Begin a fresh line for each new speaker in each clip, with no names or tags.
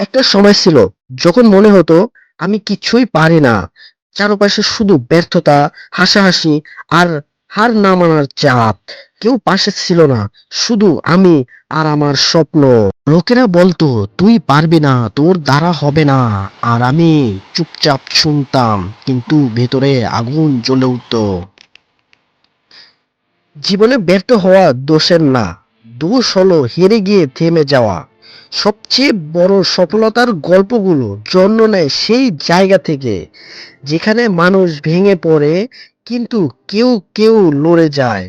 একটা সময় ছিল যখন মনে হতো আমি কিছুই পারি না। চারপাশে শুধু ব্যর্থতা, হাসাহাসি আর হার না মানার চাপ। কেউ পাশে ছিল না, শুধু আমি আর আমার স্বপ্ন। লোকেরা বলতো, তুই পারবি না, তোর দ্বারা হবে না। আর আমি চুপচাপ শুনতাম, কিন্তু ভেতরে আগুন জ্বলে উঠতো। জীবনে ব্যর্থ হওয়া দোষের না, দোষ হলো হেরে গিয়ে থেমে যাওয়া। সবচেয়ে বড় সফলতার গল্পগুলো জন্ম নেয় সেই জায়গা থেকে, যেখানে মানুষ ভেঙে পড়ে কিন্তু কেউ কেউ লড়ে যায়।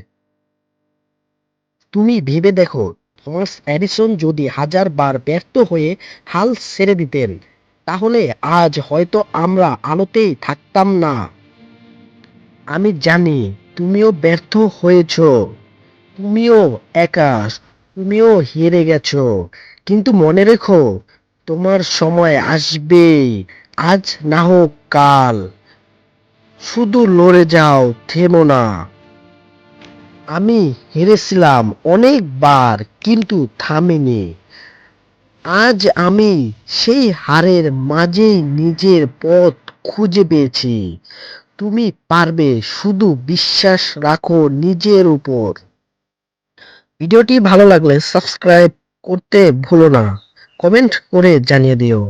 তুমি ভেবে দেখো থমাস এডিসন যদি হাজার বার ব্যর্থ হয়ে হাল ছেড়ে দিতেন, তাহলে আজ হয়তো আমরা আলোতেই থাকতাম না। আমি জানি তুমিও ব্যর্থ হয়েছো, তুমিও একা তুমিও হেরে গেছো। কিন্তু মনে রেখো, তোমার সময় আসবে। আজ না হোক কাল। শুধু লড়ে যাও, থেমো না। আমি হেরেছিলাম অনেকবার, কিন্তু থামিনি। আজ আমি সেই হারের মাঝেই নিজের পথ খুঁজে পেয়েছি। তুমি পারবে, শুধু বিশ্বাস রাখো নিজের উপর। ভিডিওটি ভালো লাগলে সাবস্ক্রাইব করতে ভুলো না। কমেন্ট করে জানিয়ে দিও।